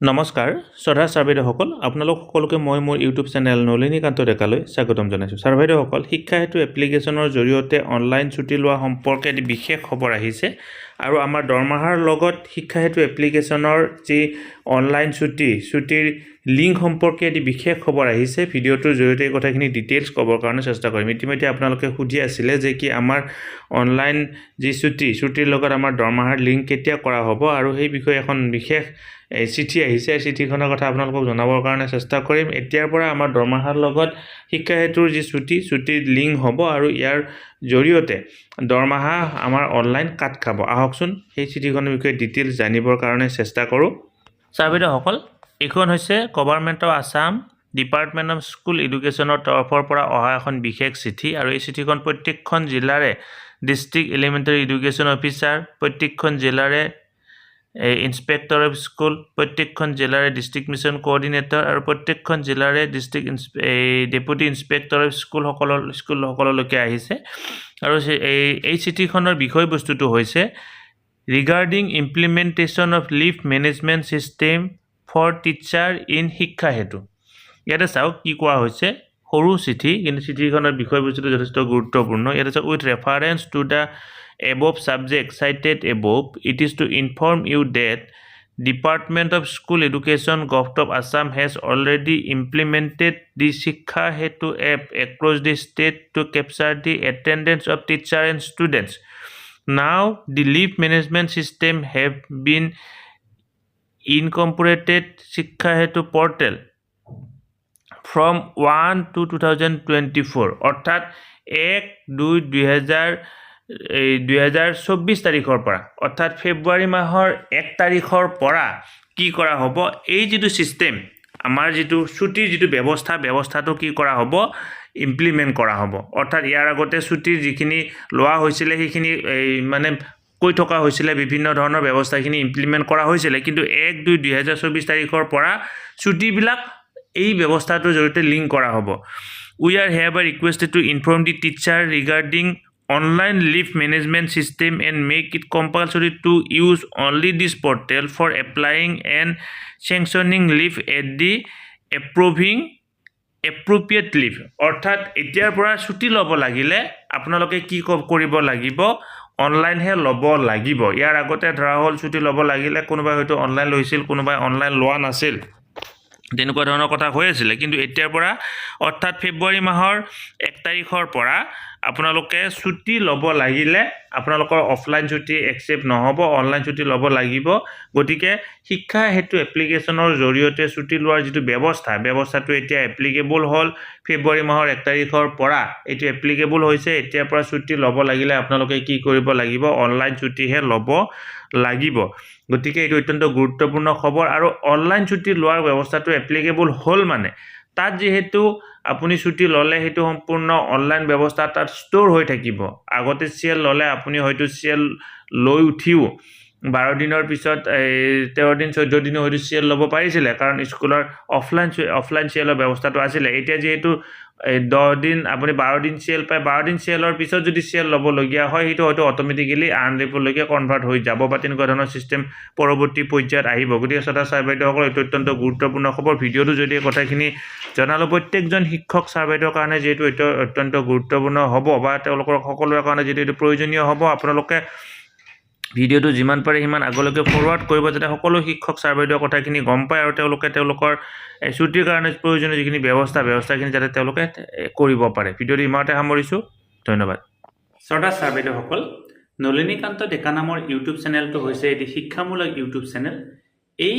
নমস্কাৰ শ্ৰদ্ধা ছাৰ বাইদেউসকল আপোনালোক সকলোকে মই মোৰ ইউটিউব চেনেল নলিনীকান্ত ডেকালৈ স্বাগতম জনাইছোঁ। ছাৰ বাইদেউসকল শিক্ষা হেতু এপ্লিকেশ্যনৰ জৰিয়তে অনলাইন ছুটী লোৱা সম্পৰ্কে বিশেষ খবৰ আহিছে আৰু আমাৰ দৰমহাৰ লগত শিক্ষা হেতু এপ্লিকেশ্যনৰ যি অনলাইন ছুটী ছুটীৰ লিংক সম্পৰ্কে এটি বিশেষ খবৰ আহিছে। ভিডিঅ'টোৰ জৰিয়তে এই কথাখিনি ডিটেইলছ ক'বৰ কাৰণে চেষ্টা কৰিম। ইতিমধ্যে আপোনালোকে সুধি আছিলে যে কি আমাৰ অনলাইন যি ছুটী ছুটীৰ লগত আমাৰ দৰমহাৰ লিংক কেতিয়া কৰা হ'ব আৰু সেই বিষয়ে এখন বিশেষ চিঠি আহিছে। চিঠিখনৰ কথা আপোনালোকক জনাবৰ কাৰণে চেষ্টা কৰিম। এতিয়াৰ পৰা আমাৰ দৰমহাৰ লগত শিক্ষা হেতুৰ যি ছুটী ছুটীৰ লিংক হ'ব আৰু ইয়াৰ জৰিয়তে দৰমহা আমাৰ অনলাইন কাট খাব। আহকচোন সেই চিঠিখনৰ বিষয়ে ডিটেইলছ জানিবৰ কাৰণে চেষ্টা কৰোঁ। ছাৰ বাইদেউসকল এইখন হৈছে government of Assam department of school এডুকেশ্যনৰ তৰফৰ পৰা অহা এখন বিশেষ চিঠি আৰু এই চিঠিখন প্ৰত্যেকখন জিলাৰে ডিষ্ট্ৰিক্ট এলিমেণ্টেৰী এডুকেশ্যন অফিচাৰ প্ৰত্যেকখন জিলাৰে ইনস্পেক্টৰ অফ স্কুল প্ৰত্যেকখন জিলাৰে ডিষ্ট্ৰিক্ট মিছন কোঅৰ্ডিনেটৰ আৰু প্ৰত্যেকখন জিলাৰে ডিষ্ট্ৰিক্ট ইনচ এই ডেপুটি ইনস্পেক্টৰ অফ স্কুলসকলৰ স্কুলসকললৈকে আহিছে। আৰু এই এই চিঠিখনৰ বিষয়বস্তুটো হৈছে regarding implementation of leave management system for teacher in Shiksha Hetu. ইয়াতে চাওক কি কোৱা হৈছে, সৰু চিঠি, কিন্তু চিঠিখনৰ বিষয়বস্তুটো যথেষ্ট গুৰুত্বপূৰ্ণ। ইয়াতে চাওক with reference to the above subject cited above it is to inform you that department of school education govt of Assam has already implemented the Shiksha Hetu app across the state to capture the attendance of teacher and students now the leave management system have been incorporated Shiksha Hetu portal from one two two thousand twenty four অৰ্থাৎ এক দুই দুহেজাৰ এই দুহেজাৰ চৌব্বিছ তাৰিখৰ পৰা অৰ্থাৎ ফেব্ৰুৱাৰী মাহৰ এক তাৰিখৰ পৰা কি কৰা হ'ব? এই যিটো ছিষ্টেম আমাৰ যিটো ছুটীৰ যিটো ব্যৱস্থা, ব্যৱস্থাটো কি কৰা হ'ব? ইমপ্লিমেণ্ট কৰা হ'ব। অৰ্থাৎ ইয়াৰ আগতে ছুটীৰ যিখিনি লোৱা হৈছিলে, সেইখিনি, এই মানে কৈ থকা হৈছিলে, বিভিন্ন ধৰণৰ ব্যৱস্থাখিনি ইমপ্লিমেণ্ট কৰা হৈছিলে। কিন্তু এক দুই দুহেজাৰ চৌব্বিছ তাৰিখৰ পৰা ছুটীবিলাক এই ব্যৱস্থাটোৰ জৰিয়তে লিংক কৰা হ'ব। We are hereby requested to inform the teacher regarding online leave management system and make it compulsory to use only this portal for applying and sanctioning leave at the approving appropriate leave অৰ্থাৎ, এতিয়াৰ পৰা ছুটি ল'ব লাগিলে আপোনালোকে ক- কৰিব লাগিব? অনলাইনহে ল'ব লাগিব। ইয়াৰ আগতে ধৰা হ'ল, ছুটি ল'ব লাগিলে কোনোবাই হয়তো অনলাইন লৈছিল, কোনোবাই অনলাইন লোৱা নাছিল। তেনেকুৱা ধৰণৰ কথা হৈ আছিলে। কিন্তু এতিয়াৰ পৰা, অৰ্থাৎ ফেব্ৰুৱাৰী মাহৰ এক তাৰিখৰ পৰা আপোনালোকে ছুটি ল'ব লাগিলে আপোনালোকৰ অফলাইন ছুটি একচেপ্ট নহ'ব অনলাইন ছুটি ল'ব লাগিব। গতিকে শিক্ষা হেতু এপ্লিকেশ্যনৰ জৰিয়তে ছুটি লোৱাৰ যিটো ব্যৱস্থা ব্যৱস্থাটো এতিয়া এপ্লিকেবল হ'ল। ফেব্ৰুৱাৰী মাহৰ এক তাৰিখৰ পৰা এইটো এপ্লিকেবল হৈছে। এতিয়াৰ পৰা ছুটি ল'ব লাগিলে আপোনালোকে কি কৰিব লাগিব? অনলাইন ছুটিহে ল'ব লাগিব। গতিকে এইটো অত্যন্ত গুৰুত্বপূৰ্ণ খবৰ। আৰু অনলাইন ছুটি লোৱাৰ ব্যৱস্থাটো এপ্লিকেবল হ'ল মানে। তাত যিহেতু আপুনি ছুটি ল'লে সেইটো সম্পূৰ্ণ অনলাইন ব্যৱস্থা তাত ষ্ট'ৰ হৈ থাকিব। আগতে চিয়েল ল'লে আপুনি হয়তো চিয়েল লৈ উঠিও বাৰ দিনৰ পিছত এই তেৰ দিন চৈধ্য দিনো হয়তো চিয়েল ল'ব পাৰিছিলে কাৰণ স্কুলৰ অফলাইন অফলাইন চিয়েলৰ ব্যৱস্থাটো আছিলে। এতিয়া যিহেতু এই দহ দিন আপুনি বাৰ দিন চিয়েল পায় বাৰ দিন চিয়েলৰ পিছত যদি চিয়েল ল'বলগীয়া হয় সেইটো হয়তো অট'মেটিকেলি আৰ্ণ লিপলৈকে কনভাৰ্ট হৈ যাব বা তেনেকুৱা ধৰণৰ ছিষ্টেম পৰৱৰ্তী পৰ্যায়ত আহিব। গতিকে শ্ৰদ্ধা ছাৰ বাইদেউসকল এইটো অত্যন্ত গুৰুত্বপূৰ্ণ খবৰ। ভিডিঅ'টো যদি এই কথাখিনি জনালোঁ প্ৰত্যেকজন শিক্ষক ছাৰ বাইদেউৰ কাৰণে যিহেতু এইটো অত্যন্ত গুৰুত্বপূৰ্ণ হ'ব বা তেওঁলোকৰ সকলোৰে কাৰণে যিহেতু এইটো প্ৰয়োজনীয় হ'ব আপোনালোকে ভিডিঅ'টো যিমান পাৰে সিমান আগলৈকে ফৰৱাৰ্ড কৰিব যাতে সকলো শিক্ষক ছাৰ বাইদেউৰ কথাখিনি গম পায় আৰু তেওঁলোকে তেওঁলোকৰ ছুটিৰ কাৰণে প্ৰয়োজনীয় যিখিনি ব্যৱস্থা, ব্যৱস্থাখিনি যাতে তেওঁলোকে কৰিব পাৰে। ভিডিঅ'টো ইমানতে সামৰিছোঁ। ধন্যবাদ। শ্ৰদ্ধা ছাৰ বাইদেউসকল নলিনীকান্ত ডেকা নামৰ ইউটিউব চেনেলটো হৈছে এটি শিক্ষামূলক ইউটিউব চেনেল এই